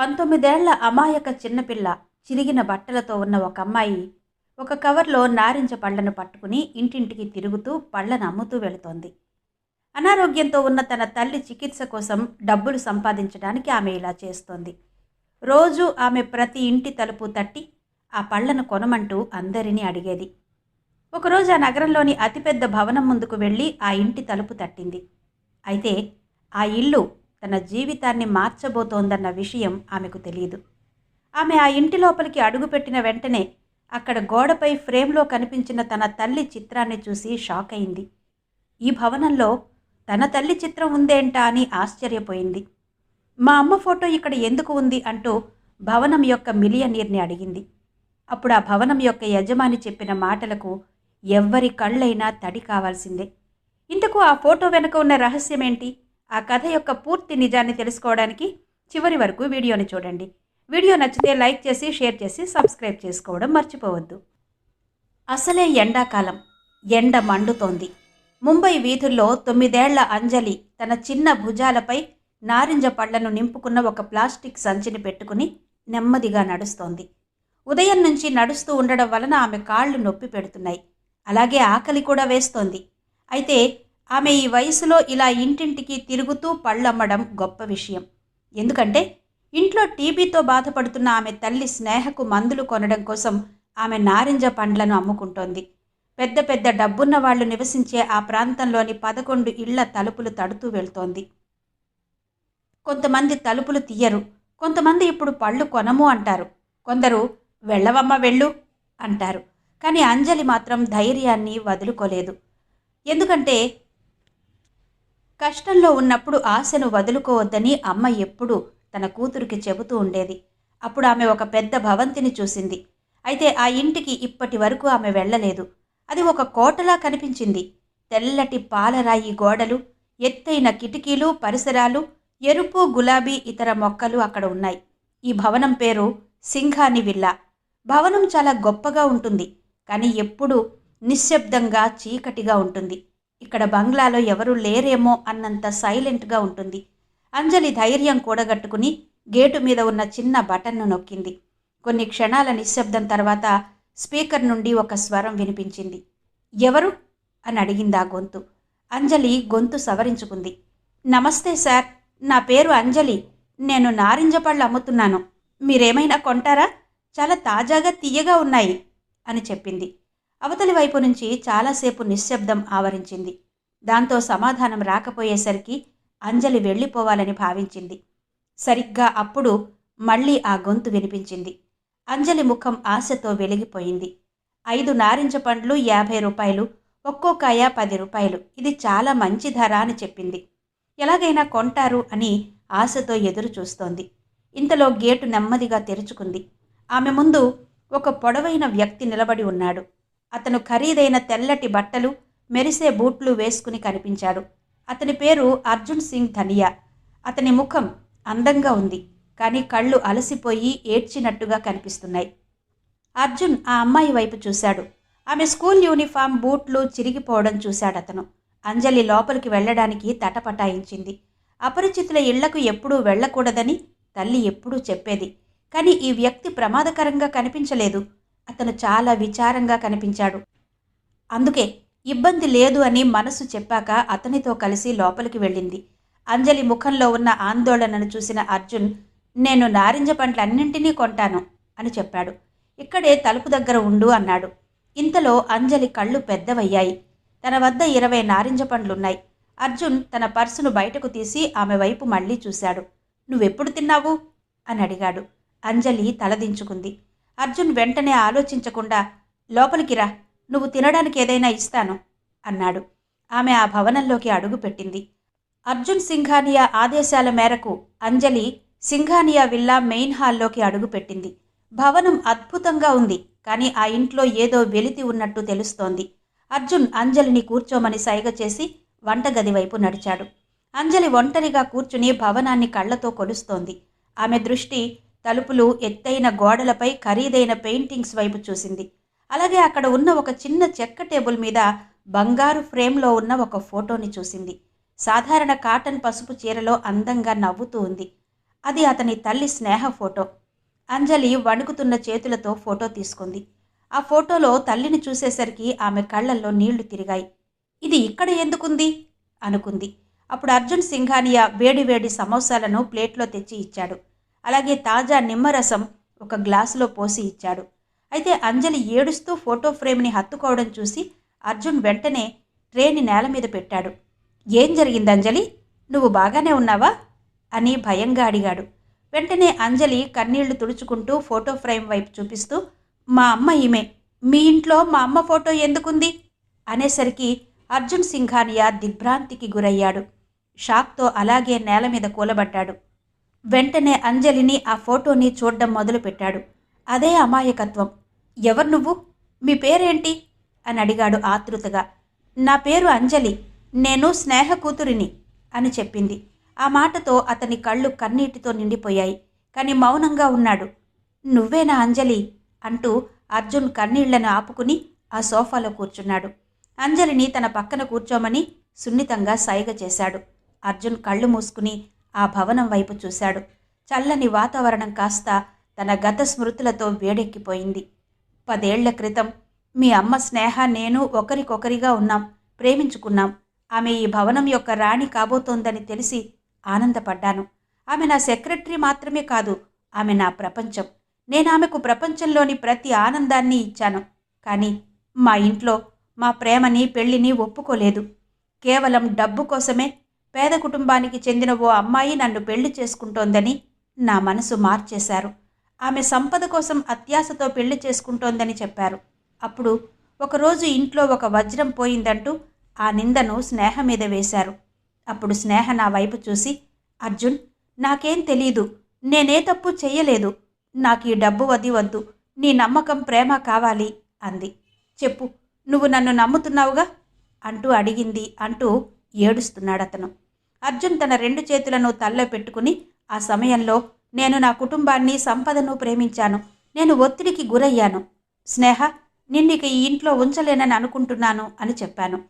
పంతొమ్మిదేళ్ళ అమాయక చిన్నపిల్ల చిరిగిన బట్టలతో ఉన్న ఒక అమ్మాయి ఒక కవర్లో నారింజ పళ్ళను పట్టుకుని ఇంటింటికి తిరుగుతూ పళ్ళను అమ్ముతూ వెళుతోంది. అనారోగ్యంతో ఉన్న తన తల్లి చికిత్స కోసం డబ్బులు సంపాదించడానికి ఆమె ఇలా చేస్తోంది. రోజు ఆమె ప్రతి ఇంటి తలుపు తట్టి ఆ పళ్ళను కొనమంటూ అందరినీ అడిగేది. ఒకరోజు ఆ నగరంలోని అతిపెద్ద భవనం ముందుకు వెళ్ళి ఆ ఇంటి తలుపు తట్టింది. అయితే ఆ ఇల్లు తన జీవితాన్ని మార్చబోతోందన్న విషయం ఆమెకు తెలియదు ఆమె ఆ ఇంటి లోపలికి అడుగుపెట్టిన వెంటనే అక్కడ గోడపై ఫ్రేమ్లో కనిపించిన తన తల్లి చిత్రాన్ని చూసి షాక్ అయింది. ఈ భవనంలో తన తల్లి చిత్రం ఉందేంటా అని ఆశ్చర్యపోయింది. మా అమ్మ ఫోటో ఇక్కడ ఎందుకు ఉంది అంటూ భవనం యొక్క మిలియనీర్ని అడిగింది. అప్పుడు ఆ భవనం యొక్క యజమాని చెప్పిన మాటలకు ఎవ్వరి కళ్ళైనా తడి కావాల్సిందే. ఇంతకు ఆ ఫోటో వెనుక ఉన్న రహస్యమేంటి? ఆ కథ యొక్క పూర్తి నిజాన్ని తెలుసుకోవడానికి చివరి వరకు వీడియోని చూడండి. వీడియో నచ్చితే లైక్ చేసి షేర్ చేసి సబ్స్క్రైబ్ చేసుకోవడం మర్చిపోవద్దు. అసలే ఎండాకాలం. ఎండ మండుతోంది. ముంబై వీధుల్లో తొమ్మిదేళ్ళ అంజలి తన చిన్న భుజాలపై నారింజ పళ్ళను నింపుకున్న ఒక ప్లాస్టిక్ సంచిని పెట్టుకుని నెమ్మదిగా నడుస్తోంది. ఉదయం నుంచి నడుస్తూ ఉండడం వలన ఆమె కాళ్ళు నొప్పి పెడుతున్నాయి. అలాగే ఆకలి కూడా వేస్తోంది. అయితే ఆమె ఈ వయసులో ఇలా ఇంటింటికి తిరుగుతూ పళ్ళమ్మడం గొప్ప విషయం. ఎందుకంటే ఇంట్లో టీబీతో బాధపడుతున్న ఆమె తల్లి స్నేహకు మందులు కొనడం కోసం ఆమె నారింజ పండ్లను అమ్ముకుంటోంది. పెద్ద పెద్ద డబ్బున్న వాళ్ళు నివసించే ఆ ప్రాంతంలోని పదకొండు ఇళ్ళ తలుపులు తడుతూ వెళ్తోంది. కొంతమంది తలుపులు తీయరు. కొంతమంది ఇప్పుడు పళ్ళు కొనము అంటారు. కొందరు వెళ్ళవమ్మ వెళ్ళు అంటారు. కానీ అంజలి మాత్రం ధైర్యాన్ని వదులుకోలేదు. ఎందుకంటే కష్టంలో ఉన్నప్పుడు ఆశను వదులుకోవద్దని అమ్మ ఎప్పుడూ తన కూతురికి చెబుతూ ఉండేది. అప్పుడు ఆమె ఒక పెద్ద భవంతిని చూసింది. అయితే ఆ ఇంటికి ఇప్పటి వరకు ఆమె వెళ్ళలేదు. అది ఒక కోటలా కనిపించింది. తెల్లటి పాలరాయి గోడలు ఎత్తైన కిటికీలు పరిసరాలు ఎరుపు గులాబీ ఇతర మొక్కలు అక్కడ ఉన్నాయి. ఈ భవనం పేరు సింఘాని విల్లా. భవనం చాలా గొప్పగా ఉంటుంది కానీ ఎప్పుడూ నిశ్శబ్దంగా చీకటిగా ఉంటుంది. ఇక్కడ బంగ్లాలో ఎవరూ లేరేమో అన్నంత సైలెంట్గా ఉంటుంది. అంజలి ధైర్యం కూడగట్టుకుని గేటు మీద ఉన్న చిన్న బటన్ను నొక్కింది. కొన్ని క్షణాల నిశ్శబ్దం తర్వాత స్పీకర్ నుండి ఒక స్వరం వినిపించింది. ఎవరు? అని అడిగింది ఆ గొంతు. అంజలి గొంతు సవరించుకుంది. నమస్తే సార్ నా పేరు అంజలి. నేను నారింజ పళ్ళు అమ్ముతున్నాను. మీరేమైనా కొంటారా? చాలా తాజాగా తీయగా ఉన్నాయి అని చెప్పింది. అవతలి వైపు నుంచి చాలాసేపు నిశ్శబ్దం ఆవరించింది. దాంతో సమాధానం రాకపోయేసరికి అంజలి వెళ్ళిపోవాలని భావించింది. సరిగ్గా అప్పుడు మళ్ళీ ఆ గొంతు వినిపించింది. అంజలి ముఖం ఆశతో వెలిగిపోయింది. ఐదు నారింజ పండ్లు యాభై రూపాయలు ఒక్కో కాయ పది రూపాయలు. ఇది చాలా మంచి ధర అని చెప్పింది. ఎలాగైనా కొంటారు అని ఆశతో ఎదురు చూస్తోంది ఇంతలో గేటు నెమ్మదిగా తెరుచుకుంది. ఆమె ముందు ఒక పొడవైన వ్యక్తి నిలబడి ఉన్నాడు. అతను ఖరీదైన తెల్లటి బట్టలు మెరిసే బూట్లు వేసుకుని కనిపించాడు. అతని పేరు అర్జున్ సింగ్ ధనియా. అతని ముఖం అందంగా ఉంది కానీ కళ్ళు అలసిపోయి ఏడ్చినట్టుగా కనిపిస్తున్నాయి. అర్జున్ ఆ అమ్మాయి వైపు చూశాడు. ఆమె స్కూల్ యూనిఫామ్ బూట్లు చిరిగిపోవడం చూశాడు అతను. అంజలి లోపలికి వెళ్ళడానికి తటపటాయించింది అపరిచితుల ఇళ్ళకు ఎప్పుడూ వెళ్ళకూడదని తల్లి ఎప్పుడూ చెప్పేది కానీ ఈ వ్యక్తి ప్రమాదకరంగా కనిపించలేదు. అతను చాలా విచారంగా కనిపించాడు. అందుకే ఇబ్బంది లేదు అని మనసు చెప్పాక అతనితో కలిసి లోపలికి వెళ్ళింది. అంజలి ముఖంలో ఉన్న ఆందోళనను చూసిన అర్జున్ నేను నారింజ పండ్లన్నింటినీ కొంటాను అని చెప్పాడు. ఇక్కడే తలుపు దగ్గర ఉండు అన్నాడు. ఇంతలో అంజలి కళ్ళు పెద్దవయ్యాయి. తన వద్ద ఇరవై నారింజ పండ్లున్నాయి. అర్జున్ తన పర్సును బయటకు తీసి ఆమె వైపు మళ్ళీ చూశాడు. నువ్వెప్పుడు తిన్నావు? అని అడిగాడు. అంజలి తలదించుకుంది. అర్జున్ వెంటనే ఆలోచించకుండా లోపలికి రా నువ్వు తినడానికి ఏదైనా ఇస్తాను అన్నాడు. ఆమె ఆ భవనంలోకి అడుగుపెట్టింది. అర్జున్ సింఘానియా ఆదేశాల మేరకు అంజలి సింఘానియా విల్లా మెయిన్ హాల్లోకి అడుగుపెట్టింది. భవనం అద్భుతంగా ఉంది కానీ ఆ ఇంట్లో ఏదో వెలితి ఉన్నట్టు తెలుస్తోంది. అర్జున్ అంజలిని కూర్చోమని సైగ చేసి వంటగది వైపు నడిచాడు. అంజలి ఒంటరిగా కూర్చుని భవనాన్ని కళ్ళతో కొలుస్తోంది. ఆమె దృష్టి తలుపులు ఎత్తైన గోడలపై ఖరీదైన పెయింటింగ్స్ వైపు చూసింది. అలాగే అక్కడ ఉన్న ఒక చిన్న చెక్క టేబుల్ మీద బంగారు ఫ్రేమ్లో ఉన్న ఒక ఫోటోని చూసింది. సాధారణ కాటన్ పసుపు చీరలో అందంగా నవ్వుతూ ఉంది. అది అతని తల్లి స్నేహ ఫోటో. అంజలి వణుకుతున్న చేతులతో ఫోటో తీసుకుంది. ఆ ఫోటోలో తల్లిని చూసేసరికి ఆమె కళ్ళల్లో నీళ్ళు తిరిగాయి. ఇది ఇక్కడ ఎందుకుంది? అనుకుంది. అప్పుడు అర్జున్ సింఘానియా వేడివేడి సమోసాలను ప్లేట్లో తెచ్చి ఇచ్చాడు. అలాగే తాజా నిమ్మరసం ఒక గ్లాసులో పోసి ఇచ్చాడు. అయితే అంజలి ఏడుస్తూ ఫోటో ఫ్రేమ్ని హత్తుకోవడం చూసి అర్జున్ వెంటనే ట్రేని నేల మీద పెట్టాడు. ఏం జరిగింది అంజలి? నువ్వు బాగానే ఉన్నావా? అని భయంగా అడిగాడు. వెంటనే అంజలి కన్నీళ్ళు తుడుచుకుంటూ ఫోటో ఫ్రేమ్ వైపు చూపిస్తూ మా అమ్మ ఈమె. మీ ఇంట్లో మా అమ్మ ఫోటో ఎందుకుంది? అనేసరికి అర్జున్ సింఘానియా దిగ్భ్రాంతికి గురయ్యాడు. షాక్తో అలాగే నేల మీద కూలబడ్డాడు. వెంటనే అంజలిని ఆ ఫోటోని చూడడం మొదలుపెట్టాడు. అదే అమాయకత్వం. ఎవరు నువ్వు? మీ పేరేంటి? అని అడిగాడు ఆతృతగా నా పేరు అంజలి. నేను స్నేహ కూతురిని అని చెప్పింది. ఆ మాటతో అతని కళ్ళు కన్నీటితో నిండిపోయాయి. కానీ మౌనంగా ఉన్నాడు. నువ్వేనా అంజలి? అంటూ అర్జున్ కన్నీళ్ళను ఆపుకుని ఆ సోఫాలో కూర్చున్నాడు. అంజలిని తన పక్కన కూర్చోమని సున్నితంగా సైగ చేశాడు. అర్జున్ కళ్ళు మూసుకుని ఆ భవనం వైపు చూశాడు. చల్లని వాతావరణం కాస్త తన గత స్మృతులతో వేడెక్కిపోయింది. పదేళ్ళ క్రితం మీ అమ్మ స్నేహ నేను ఒకరికొకరిగా ఉన్నాం ప్రేమించుకున్నాం. ఆమె ఈ భవనం యొక్క రాణి కాబోతోందని తెలిసి ఆనందపడ్డాను. ఆమె నా సెక్రటరీ మాత్రమే కాదు ఆమె నా ప్రపంచం. నేను ఆమెకు ప్రపంచంలోని ప్రతి ఆనందాన్ని ఇచ్చాను. కానీ మా ఇంట్లో మా ప్రేమని పెళ్ళిని ఒప్పుకోలేదు. కేవలం డబ్బు కోసమే పేద కుటుంబానికి చెందిన ఓ అమ్మాయి నన్ను పెళ్ళి చేసుకుంటోందని నా మనసు మార్చేశారు. ఆమె సంపద కోసం అత్యాశతో పెళ్ళి చేసుకుంటోందని చెప్పారు. అప్పుడు ఒకరోజు ఇంట్లో ఒక వజ్రం పోయిందంటూ ఆ నిందను స్నేహ మీద వేశారు. అప్పుడు స్నేహ నా వైపు చూసి అర్జున్ నాకేం తెలీదు. నేనే తప్పు చెయ్యలేదు నాకు ఈ డబ్బు వది వద్దు. నీ నమ్మకం ప్రేమ కావాలి అంది. చెప్పు నువ్వు నన్ను నమ్ముతున్నావుగా? అంటూ అడిగింది అంటూ ఏడుస్తున్నాడు అతను అర్జున్ తన రెండు చేతులను తల్లో పెట్టుకుని ఆ సమయంలో నేను నా కుటుంబాన్ని సంపదను ప్రేమించాను. నేను ఒత్తిడికి గురయ్యాను. స్నేహ నిన్నిక ఈ ఇంట్లో ఉంచలేనని అనుకుంటున్నాను అని చెప్పాను.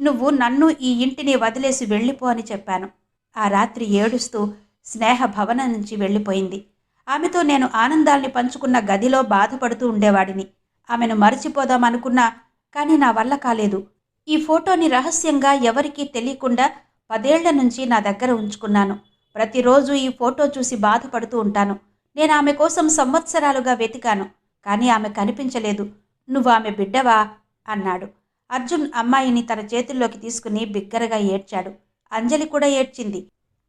నువ్వు నన్ను ఈ ఇంటిని వదిలేసి వెళ్ళిపో అని చెప్పాను. ఆ రాత్రి ఏడుస్తూ స్నేహ భవనం నుంచి వెళ్ళిపోయింది. ఆమెతో నేను ఆనందాల్ని పంచుకున్న గదిలో బాధపడుతూ ఉండేవాడిని. ఆమెను మరచిపోదామనుకున్నా కానీ నా వల్ల కాలేదు. ఈ ఫోటోని రహస్యంగా ఎవరికీ తెలియకుండా పదేళ్ళ నుంచి నా దగ్గర ఉంచుకున్నాను. ప్రతిరోజు ఈ ఫోటో చూసి బాధపడుతూ ఉంటాను. నేను ఆమె కోసం సంవత్సరాలుగా వెతికాను కానీ ఆమె కనిపించలేదు. నువ్వు ఆమె బిడ్డవా? అన్నాడు. అర్జున్ అమ్మాయిని తన చేతుల్లోకి తీసుకుని బిగ్గరగా ఏడ్చాడు. అంజలి కూడా ఏడ్చింది.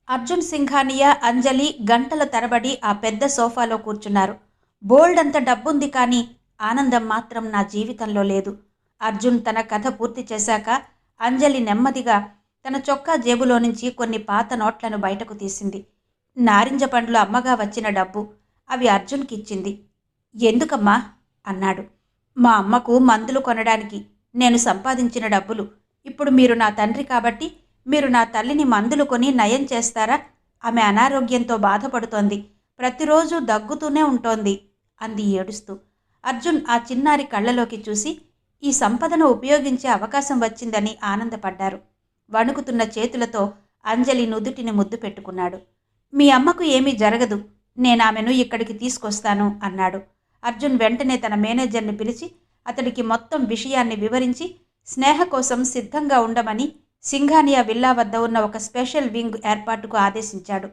అర్జున్ సింఘానియా అంజలి గంటల తరబడి ఆ పెద్ద సోఫాలో కూర్చున్నారు. బోల్డ్ అంత డబ్బుంది కానీ ఆనందం మాత్రం నా జీవితంలో లేదు. అర్జున్ తన కథ పూర్తి చేశాక అంజలి నెమ్మదిగా తన చొక్కా జేబులో నుంచి కొన్ని పాత నోట్లను బయటకు తీసింది. నారింజ పండ్లు అమ్మగా వచ్చిన డబ్బు అవి అర్జున్కి ఇచ్చింది. ఎందుకమ్మా? అన్నాడు. మా అమ్మకు మందులు కొనడానికి నేను సంపాదించిన డబ్బులు. ఇప్పుడు మీరు నా తండ్రి కాబట్టి మీరు నా తల్లిని మందులు కొని నయం చేస్తారా? ఆమె అనారోగ్యంతో బాధపడుతోంది. ప్రతిరోజు దగ్గుతూనే ఉంటోంది అంది ఏడుస్తూ. అర్జున్ ఆ చిన్నారి కళ్ళలోకి చూసి ఈ సంపదను ఉపయోగించే అవకాశం వచ్చిందని ఆనందపడ్డారు. వణుకుతున్న చేతులతో అంజలి నుదుటిని ముద్దు పెట్టుకున్నాడు. మీ అమ్మకు ఏమీ జరగదు. నేను ఆమెను ఇక్కడికి తీసుకొస్తాను అన్నాడు. అర్జున్ వెంటనే తన మేనేజర్ని పిలిచి అతడికి మొత్తం విషయాన్ని వివరించి స్నేహ కోసం సిద్ధంగా ఉండమని సింఘానియా విల్లా వద్ద ఉన్న ఒక స్పెషల్ వింగ్ ఏర్పాటుకు ఆదేశించాడు.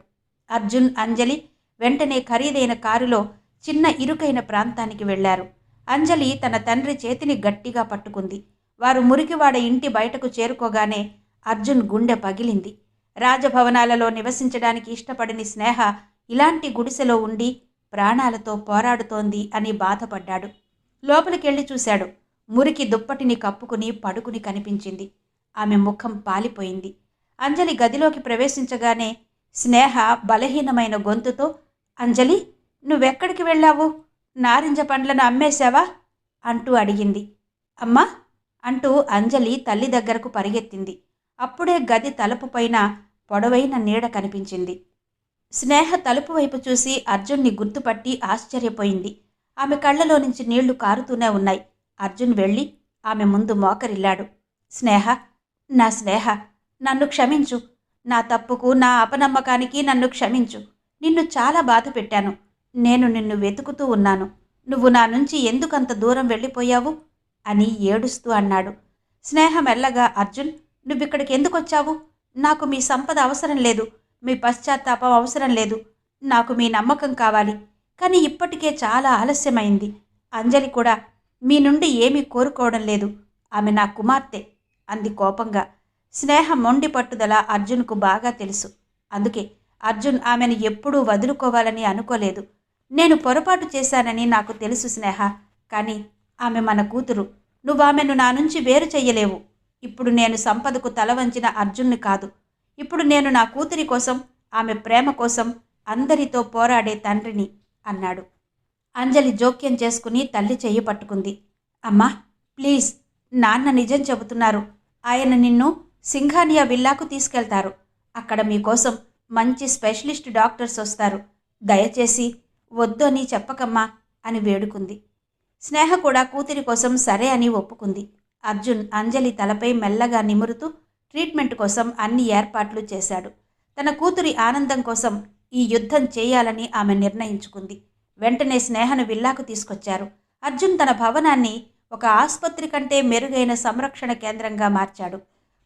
అర్జున్ అంజలి వెంటనే ఖరీదైన కారులో చిన్న ఇరుకైన ప్రాంతానికి వెళ్ళారు. అంజలి తన తండ్రి చేతిని గట్టిగా పట్టుకుంది. వారు మురికివాడ ఇంటి బయటకు చేరుకోగానే అర్జున్ గుండె పగిలింది. రాజభవనాలలో నివసించడానికి ఇష్టపడని స్నేహ ఇలాంటి గుడిసెలో ఉండి ప్రాణాలతో పోరాడుతోంది అని బాధపడ్డాడు. లోపలికెళ్ళి చూశాడు. మురికి దుప్పటిని కప్పుకుని పడుకుని కనిపించింది. ఆమె ముఖం పాలిపోయింది. అంజలి గదిలోకి ప్రవేశించగానే స్నేహ బలహీనమైన గొంతుతో అంజలి నువ్వెక్కడికి వెళ్ళావు? నారింజ పండ్లను అమ్మేశావా? అంటూ అడిగింది. అమ్మా అంటూ అంజలి తల్లి దగ్గరకు పరిగెత్తింది. అప్పుడే గది తలుపు పైన పొడవైన నీడ కనిపించింది. స్నేహ తలుపు వైపు చూసి అర్జున్ని గుర్తుపట్టి ఆశ్చర్యపోయింది. ఆమె కళ్ళలో నుంచి నీళ్ళు కారుతూనే ఉన్నాయి. అర్జున్ వెళ్ళి ఆమె ముందు మోకరిల్లాడు. స్నేహ నా స్నేహ నన్ను క్షమించు. నా తప్పుకు నా అపనమ్మకానికి నన్ను క్షమించు. నిన్ను చాలా బాధ పెట్టాను. నేను నిన్ను వెతుకుతూ ఉన్నాను. నువ్వు నా నుంచి ఎందుకంత దూరం వెళ్ళిపోయావు? అని ఏడుస్తూ అన్నాడు. స్నేహ మెల్లగా అర్జున్ నువ్విక్కడికి ఎందుకు వచ్చావు నాకు మీ సంపద అవసరం లేదు. మీ పశ్చాత్తాపం అవసరం లేదు. నాకు మీ నమ్మకం కావాలి. కానీ ఇప్పటికే చాలా ఆలస్యమైంది. అంజలి కూడా మీ నుండి ఏమీ కోరుకోవడం లేదు. ఆమె నా కుమార్తె అంది కోపంగా. స్నేహ మొండి పట్టుదల అర్జున్కు బాగా తెలుసు. అందుకే అర్జున్ ఆమెను ఎప్పుడూ వదులుకోవాలని అనుకోలేదు. నేను పొరపాటు చేశానని నాకు తెలుసు స్నేహ. కానీ ఆమె మన కూతురు. నువ్వు ఆమెను నా నుంచి వేరు చెయ్యలేవు. ఇప్పుడు నేను సంపదకు తల వంచిన అర్జున్ని కాదు. ఇప్పుడు నేను నా కూతురి కోసం ఆమె ప్రేమ కోసం అందరితో పోరాడే తండ్రిని అన్నాడు. అంజలి జోక్యం చేసుకుని తల్లి చెయ్యి పట్టుకుంది. అమ్మా ప్లీజ్ నాన్న నిజం చెబుతున్నారు. ఆయన నిన్ను సింఘానియా విల్లాకు తీసుకెళ్తారు. అక్కడ మీకోసం మంచి స్పెషలిస్ట్ డాక్టర్స్ వస్తారు. దయచేసి వద్దని చెప్పకమ్మా అని వేడుకుంది. స్నేహ కూడా కూతురి కోసం సరే అని ఒప్పుకుంది. అర్జున్ అంజలి తలపై మెల్లగా నిమురుతూ ట్రీట్మెంట్ కోసం అన్ని ఏర్పాట్లు చేశాడు. తన కూతురి ఆనందం కోసం ఈ యుద్ధం చేయాలని ఆమె నిర్ణయించుకుంది. వెంటనే స్నేహను విల్లాకు తీసుకొచ్చారు. అర్జున్ తన భవనాన్ని ఒక ఆసుపత్రి కంటే మెరుగైన సంరక్షణ కేంద్రంగా మార్చాడు.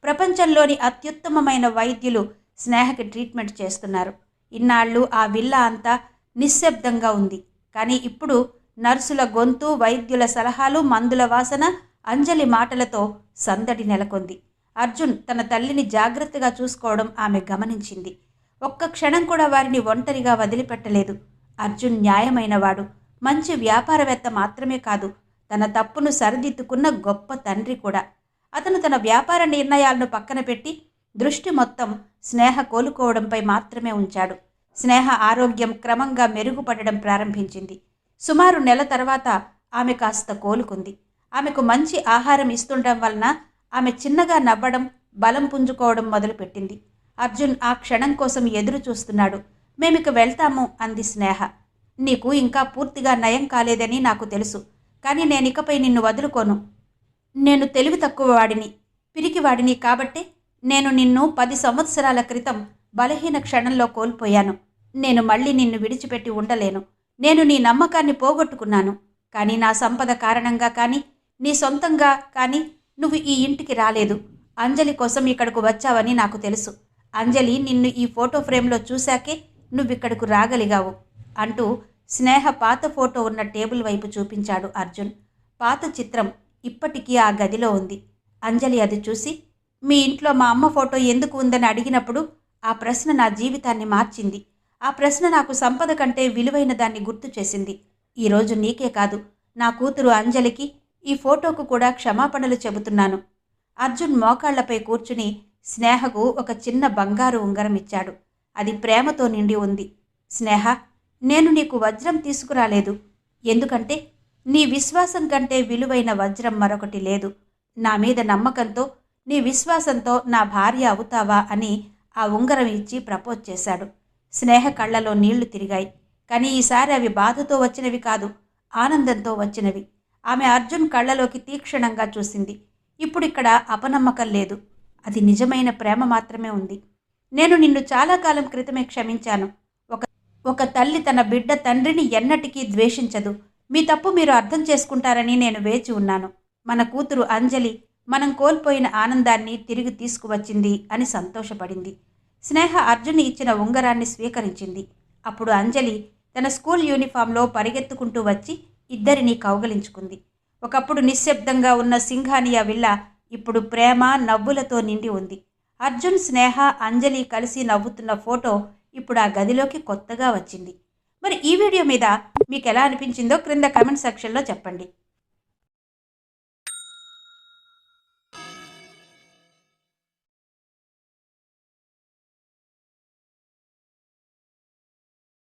ప్రపంచంలోని అత్యుత్తమమైన వైద్యులు స్నేహకి ట్రీట్మెంట్ చేస్తున్నారు. ఇన్నాళ్ళు ఆ విల్లా అంతా నిశ్శబ్దంగా ఉంది. కానీ ఇప్పుడు నర్సుల గొంతు వైద్యుల సలహాలు మందుల వాసన అంజలి మాటలతో సందడి నెలకొంది. అర్జున్ తన తల్లిని జాగ్రత్తగా చూసుకోవడం ఆమె గమనించింది. ఒక్క క్షణం కూడా వారిని ఒంటరిగా వదిలిపెట్టలేదు. అర్జున్ న్యాయమైనవాడు. మంచి వ్యాపారవేత్త మాత్రమే కాదు తన తప్పును సరిదిద్దుకున్న గొప్ప తండ్రి కూడా. అతను తన వ్యాపార నిర్ణయాలను పక్కన పెట్టి దృష్టి మొత్తం స్నేహ కోలుకోవడంపై మాత్రమే ఉంచాడు. స్నేహ ఆరోగ్యం క్రమంగా మెరుగుపడడం ప్రారంభించింది. సుమారు నెల తర్వాత ఆమె కాస్త కోలుకుంది. ఆమెకు మంచి ఆహారం ఇస్తుండడం వలన ఆమె చిన్నగా నవ్వడం బలం పుంజుకోవడం మొదలుపెట్టింది. అర్జున్ ఆ క్షణం కోసం ఎదురు చూస్తున్నాడు. మేమిక వెళ్తాము అంది స్నేహ. నీకు ఇంకా పూర్తిగా నయం కాలేదని నాకు తెలుసు కానీ నేనికపై నిన్ను వదులుకోను. నేను తెలివి తక్కువ వాడిని పిరికివాడిని కాబట్టే నేను నిన్ను పది సంవత్సరాల క్రితం బలహీన క్షణంలో కోల్పోయాను. నేను మళ్ళీ నిన్ను విడిచిపెట్టి ఉండలేను. నేను నీ నమ్మకాన్ని పోగొట్టుకున్నాను. కానీ నా సంపద కారణంగా కానీ నీ సొంతంగా కానీ నువ్వు ఈ ఇంటికి రాలేదు. అంజలి కోసం ఇక్కడకు వచ్చావని నాకు తెలుసు. అంజలి నిన్ను ఈ ఫోటో ఫ్రేమ్లో చూశాకే నువ్విక్కడకు రాగలిగావు అంటూ స్నేహ పాత ఫోటో ఉన్న టేబుల్ వైపు చూపించాడు అర్జున్. పాత చిత్రం ఇప్పటికీ ఆ గదిలో ఉంది. అంజలి అది చూసి మీ ఇంట్లో మా అమ్మ ఫోటో ఎందుకు ఉందని అడిగినప్పుడు ఆ ప్రశ్న నా జీవితాన్ని మార్చింది. ఆ ప్రశ్న నాకు సంపద కంటే విలువైన దాన్ని గుర్తు చేసింది. ఈరోజు నీకే కాదు. నా కూతురు అంజలికి ఈ ఫోటోకు కూడా క్షమాపణలు చెబుతున్నాను. అర్జున్ మోకాళ్ళపై కూర్చుని స్నేహకు ఒక చిన్న బంగారు ఉంగరం ఇచ్చాడు. అది ప్రేమతో నిండి ఉంది. స్నేహ నేను నీకు వజ్రం తీసుకురాలేదు. ఎందుకంటే నీ విశ్వాసం కంటే విలువైన వజ్రం మరొకటి లేదు. నా మీద నమ్మకంతో నీ విశ్వాసంతో నా భార్య అవుతావా అని ఆ ఉంగరం ఇచ్చి ప్రపోజ్ చేశాడు. స్నేహ కళ్ళలో నీళ్ళు తిరిగాయి. కానీ ఈసారి అవి బాధతో వచ్చినవి కాదు ఆనందంతో వచ్చినవి. ఆమె అర్జున్ కళ్ళలోకి తీక్షణంగా చూసింది. ఇప్పుడు ఇక్కడ అపనమ్మకం లేదు. అది నిజమైన ప్రేమ మాత్రమే ఉంది. నేను నిన్ను చాలా కాలం క్రితమే క్షమించాను. ఒక ఒక తల్లి తన బిడ్డ తండ్రిని ఎన్నటికీ ద్వేషించదు. మీ తప్పు మీరు అర్థం చేసుకుంటారని నేను వేచి ఉన్నాను. మన కూతురు అంజలి మనం కోల్పోయిన ఆనందాన్ని తిరిగి తీసుకువచ్చింది అని సంతోషపడింది. స్నేహ అర్జున్ ఇచ్చిన ఉంగరాన్ని స్వీకరించింది. అప్పుడు అంజలి తన స్కూల్ యూనిఫామ్లో పరిగెత్తుకుంటూ వచ్చి ఇద్దరినీ కౌగలించుకుంది. ఒకప్పుడు నిశ్శబ్దంగా ఉన్న సింఘానియా విల్ల ఇప్పుడు ప్రేమ నవ్వులతో నిండి ఉంది. అర్జున్ స్నేహ అంజలి కలిసి నవ్వుతున్న ఫోటో ఇప్పుడు ఆ గదిలోకి కొత్తగా వచ్చింది. మరి ఈ వీడియో మీద మీకు ఎలా అనిపించిందో క్రింద కమెంట్ సెక్షన్లో చెప్పండి.